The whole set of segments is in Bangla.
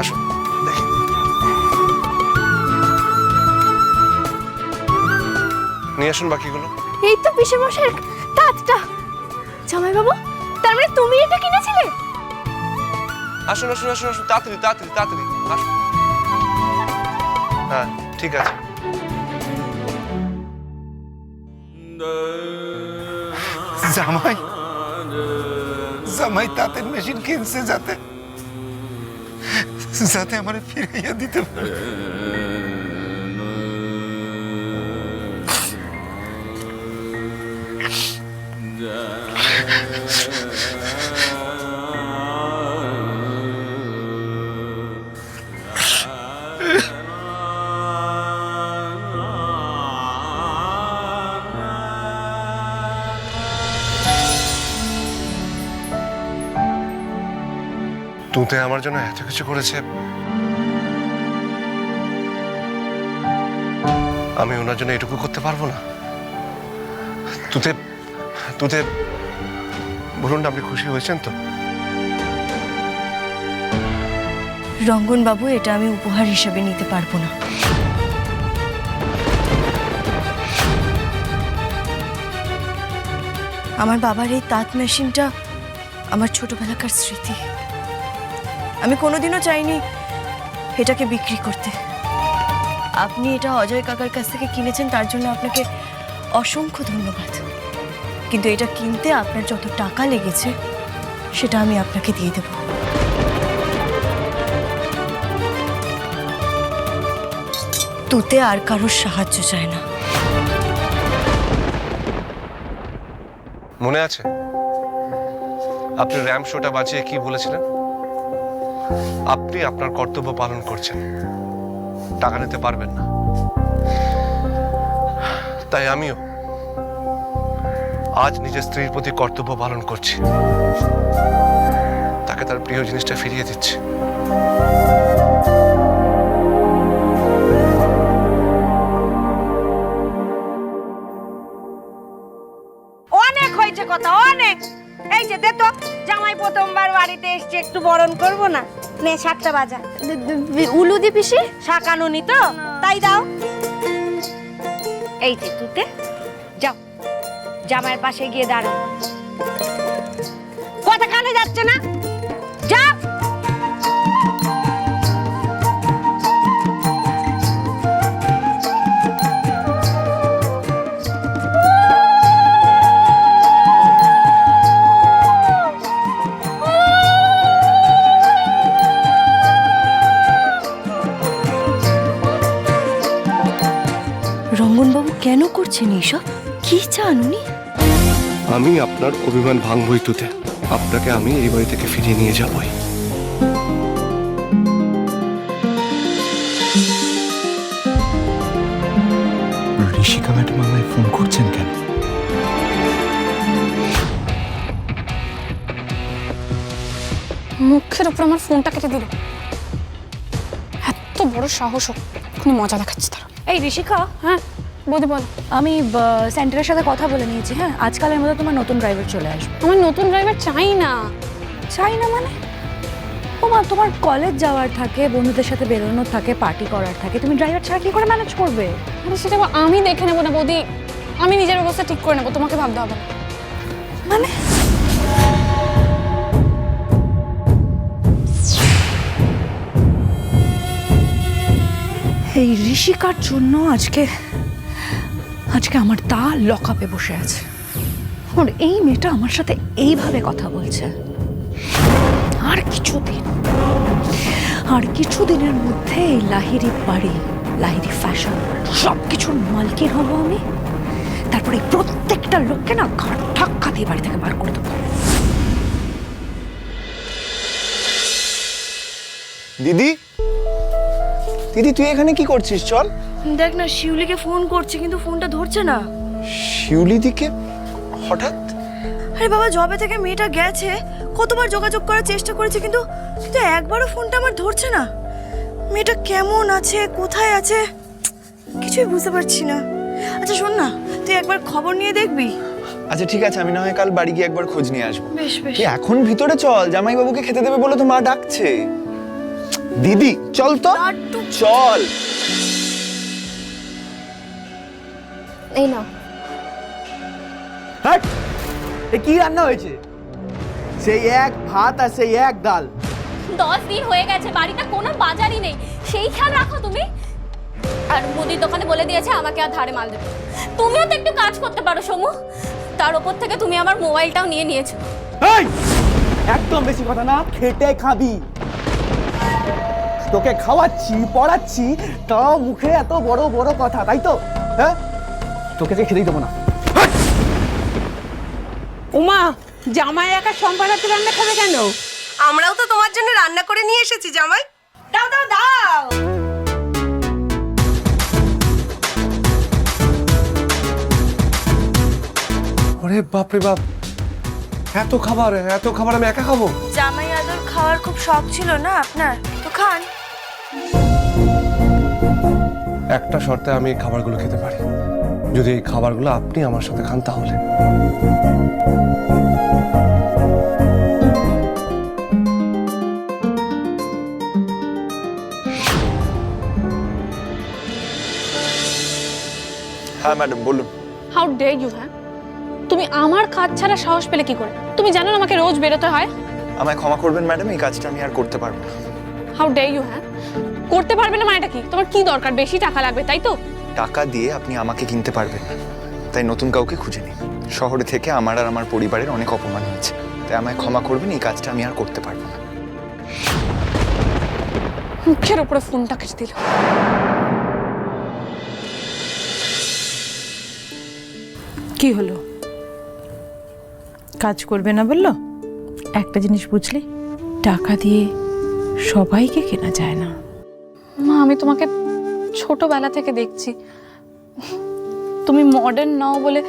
আসুন। নিয়ে আসুন বাকিগুলো। এই তো পিসে মশাই জামাই বাবু তার মানে তুমি এটা কিনেছিলে? আসুন আসুন আসুন আসুন তাড়াতাড়ি তাড়াতাড়ি তাড়াতাড়ি আসুন। হ্যাঁ ঠিক আছে। জামাই জামাই তাঁতের মেশিন কিনছে যাতে। যাতে আমার ফিরাইয়া দিতে পারে তুতে আমার জন্য এত কিছু করেছে। আমি ওনার জন্য এটুকু করতে পারব না। তুতে তুতে, বলুন আপনি খুশি হয়েছেন তো? রঙ্গন বাবু এটা আমি উপহার হিসেবে নিতে পারব না। আমার বাবার এই তাঁত মেশিনটা আমার ছোটবেলাকার স্মৃতি। আমি কোনোদিনও চাইনি এটাকে বিক্রি করতে। আপনি এটা অজয় কাকার কাছ থেকে কিনেছেন, তার জন্য আপনাকে অসংখ্য ধন্যবাদ। কিন্তু এটা কিনতে আপনার যত টাকা লেগেছে, সেটা আমি আপনাকে দিয়ে দেবো। তুতে আর কারোর সাহায্য চায় না। মনে আছে? আপনি র্যাম শোটা বাঁচিয়ে কি বলেছিলেন? আপনি আপনার কর্তব্য পালন করছেন। টাকা নিতে পারবেন না। তাই আমিও আজ নিজের স্ত্রীর প্রতি কর্তব্য পালন করছি। তাকে তার প্রিয় জিনিসটা ফিরিয়ে দিচ্ছি। না, সাতটা বাজা উলুদি পিসি শাকানুনি তো, তাই দাও। এই যে তুতে, যাও, জামাইয়ের পাশে গিয়ে দাঁড়াও। কথা কানে যাচ্ছে না? করছেন এইসব কি চান উনি? আমি আপনার অভিমান ভাঙবই তুতে। আপনাকে আমি এই বাড়ি থেকে ফিরিয়ে নিয়ে যাবই। ঋষিকা ম্যাডাম আমায় ফোন করছেন কেন? মুখের উপর আমার ফোনটা কেটে দিল। এত বড় সাহস এখনই মজা দেখাচ্ছে তারা। এই ঋষিকা? হ্যাঁ? বৌদি বল। আমি সেন্টারের সাথে কথা বলে নিয়েছি হ্যাঁ? আজকালের মধ্যে তোমার নতুন ড্রাইভার চলে আসবে। আমার নতুন ড্রাইভার চাই না চাই না মানে তোমার তোমার কলেজ যাওয়ার থাকে বন্ধুদের সাথে বেরোনোর থাকে পার্টি করার থাকে তুমি ড্রাইভার ছাড়া কি করে ম্যানেজ করবে? আরে সেটা আমি দেখে নেব না বৌদি। আমি নিজের অবস্থা ঠিক করে নেব তোমাকে ভাবতে হবে মানে? এই ঋষিকার জন্য আজকে আজকে আমার তা লকআপে বসে আছে। আর এই মেয়েটা আমার সাথে এইভাবে কথা বলছে। আর কিছুদিন, আর কিছুদিনের মধ্যে এই লাহিরি বাড়ি লাহিরি ফ্যাশন সব কিছুর মালকিন হব আমি। তারপরে প্রত্যেকটা লোককে না ঘাট ধাক্কা দিয়ে বাড়ি থেকে বার করে দেবো। দিদি? দিদি তুই এখানে কি করছিস? চল। দেখ না শিউলিকে ফোন করছে কিন্তু ফোনটা ধরছে না। শিউলি দিকে? হঠাৎ? আরে বাবা জবে থেকে মেয়েটা গেছে। কতবার যোগাযোগ করার চেষ্টা করেছে কিন্তু কিন্তু একবারও ফোনটা আমার ধরছে না। মেয়েটা কেমন আছে কোথায় আছে কিছুই বুঝতে পারছি না। আচ্ছা শোন না তুই একবার খবর নিয়ে দেখবি? আচ্ছা ঠিক আছে আমি না হয় কাল বাড়ি গিয়ে একবার খোঁজ নিয়ে আসব। বেশ বেশ। এখন ভিতরে চল জামাইবাবুকে খেতে দেবে বলে তো মা ডাকছে। দিদি চল তো। চল। এই নাও। হাট! এ কি রান্না হয়েছে? সেই এক ভাত আর সেই এক ডাল। দশ দিন হয়ে গেছে বাড়িতে কোনো বাজারই নেই। সেই খেয়াল রাখো তুমি। আর মুদির দোকানে বলে দিয়েছে আমাকে আর ধারে মাল দেবে তুমিও তো একটু কাজ করতে পারো সমু। তার ওপর থেকে তুমি আমার মোবাইলটাও নিয়ে নিয়েছো। এই একদম বেশি কথা না খেটে খাবি। তোকে খাওয়াচ্ছি পড়াচ্ছি তাও মুখে এত বড় বড় কথা তাই তো? হ্যাঁ? তোকে যে খেতেই দেবো না। উমা জামাই একা সম্পাদাতে রান্না খাবে কেন? আমরাও তো তোমার জন্য রান্না করে নিয়ে এসেছি জামাই। দাও দাও দাও! ওরে বাপরে বাপ এত খাবার এত খাবার আমি একা খাব? জামাই আদর খাওয়ার খুব শখ ছিল না আপনার? তো খান। একটা শর্তে আমি এই খাবারগুলো খেতে পারি। যদি এই খাবারগুলো আপনি আমার সাথে খান তাহলে। হ্যাঁ ম্যাডাম বলুন। হাউ ডে ইউ হ্যাঁ তুমি আমার কাজ ছাড়া সাহস পেলে কি করে? তুমি জানো না আমাকে রোজ বেরোতে হয়? আমায় ক্ষমা করবেন ম্যাডাম এই কাজটা আমি আর করতে পারব না। হাউ ডে ইউ হ্যাঁ? করতে পারবে না মানেটা কি? তোমার কি দরকার? বেশি টাকা লাগবে তাই তো? টাকা দিয়ে আপনি আমাকে কিনতে পারবেন না। তাই নতুন কাউকে খুঁজে নিন। শহরে থেকে আমার আর আমার পরিবারের অনেক অপমান হয়েছে। তাই আমায় ক্ষমা করবেন এই কাজটা আমি আর করতে পারব না। মুখের উপরে ফোনটা কেটে দিল। কি হলো? কাজ করবে না বলল? একটা জিনিস বুঝলি? টাকা দিয়ে সবাইকে কেনা যায় না। মা আমি তোমাকে ছোটবেলা থেকে দেখছি। তুমি মডার্ন নাও বলে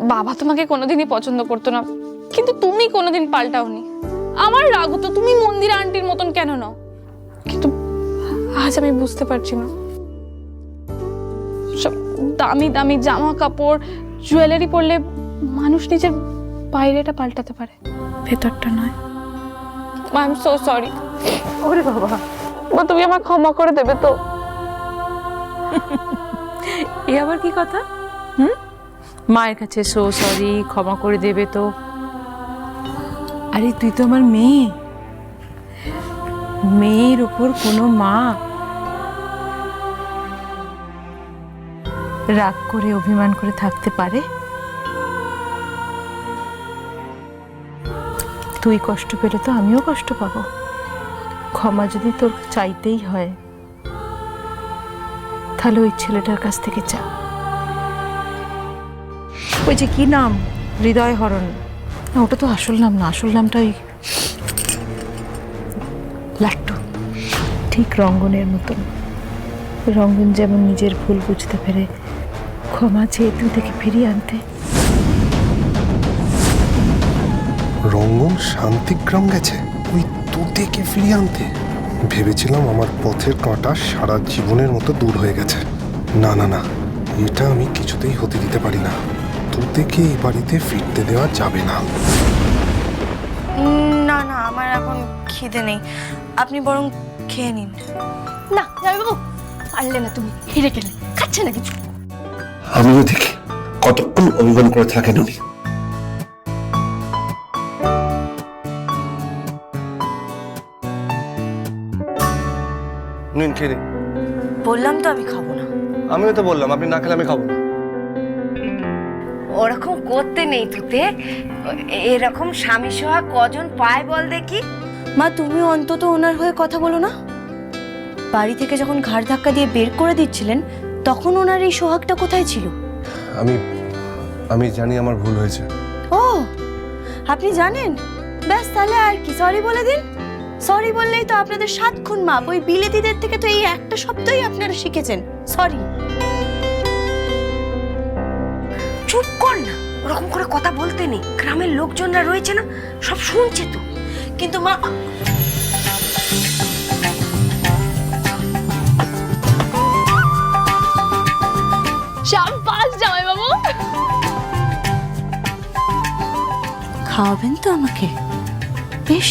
বাবা তোমাকে কোনোদিনই পছন্দ করতো না। কিন্তু তুমি কোনোদিন পাল্টাওনি। আমার রাগ তো তুমি মন্দির আন্টির মতন কেন নাও? কিন্তু আজ আমি বুঝতে পারছি না। সব দামি দামি জামা কাপড় জুয়েলারি পরলে মানুষ নিজের বাইরেটা পাল্টাতে পারে। ভেতরটা নয়। আই এম সো সরি ওরে বাবা। বা তুমি আমার ক্ষমা করে দেবে তো। এ আবার কি কথা? হুম? মায়ের কাছে সো সরি ক্ষমা করে দেবে তো। আরে তুই তো আমার মেয়ে। মেয়ের উপর কোনো মা রাগ করে অভিমান করে থাকতে পারে? তুই কষ্ট পেলে তো আমিও কষ্ট পাবো। ক্ষমা যদি তোর চাইতেই হয় তাহলে ওই ছেলেটার কাছ থেকে চা ওই যে কি নাম? হৃদয় হরণ। না ওটা তো আসল নাম না আসল নামটা ওই লাট্টু। ঠিক রঙ্গনের মতন। রঙ্গন যেমন নিজের ভুল বুঝতে পেরে ক্ষমা চেয়ে তুই থেকে ফিরিয়ে আনতে। রঙ্গন শান্তিগ্রাম গেছে? ওই তুতেকে ফিরিয়ে আনতে। ভেবেছিলাম আমার পথের কাঁটা সারা জীবনের মতো দূর হয়ে গেছে। না না না এটা আমি কিছুতেই হতে দিতে পারি না। তুতেকে এই বাড়িতে ফিরতে দেওয়া যাবে না। না না আমার এখন খিদে নেই। আপনি বরং খেয়ে নিন। না বাবু পারলে না তুমি হেরে গেলে। খাচ্ছে না কিছু। আমিও দেখি কতক্ষণ অভিমান করে থাকেন উনি। খেয়ে নিন। বললাম তো আমি খাব না। আমিও তো বললাম আপনি না খেলে আমি খাব না। ওরকম করতে নেই তুতে। এরকম স্বামী সোহাগ কজন পায় বল দেখি। মা তুমি অন্তত ওনার হয়ে কথা বলো না। বাড়ি থেকে যখন ঘাড় ধাক্কা দিয়ে বের করে দিচ্ছিলেন তখন ওনার এই সোহাগটা কোথায় ছিল? আমি আমি জানি আমার ভুল হয়েছে। ও আপনি জানেন? ব্যাস তাহলে আর কি সরি বলে দিন। সরি বললেই তো আপনাদের সাত খুন মাপ। ওই বিলেতিদের থেকে তো এই একটা শব্দই আপনারা শিখেছেন। সরি চুপ কর না। ওরকম করে কথা বলতে নেই। গ্রামের লোকজনরা রয়েছে না সব শুনছে তো। কিন্তু মা জামাই বাবু খাওয়াবেন তো আমাকে। বেশ।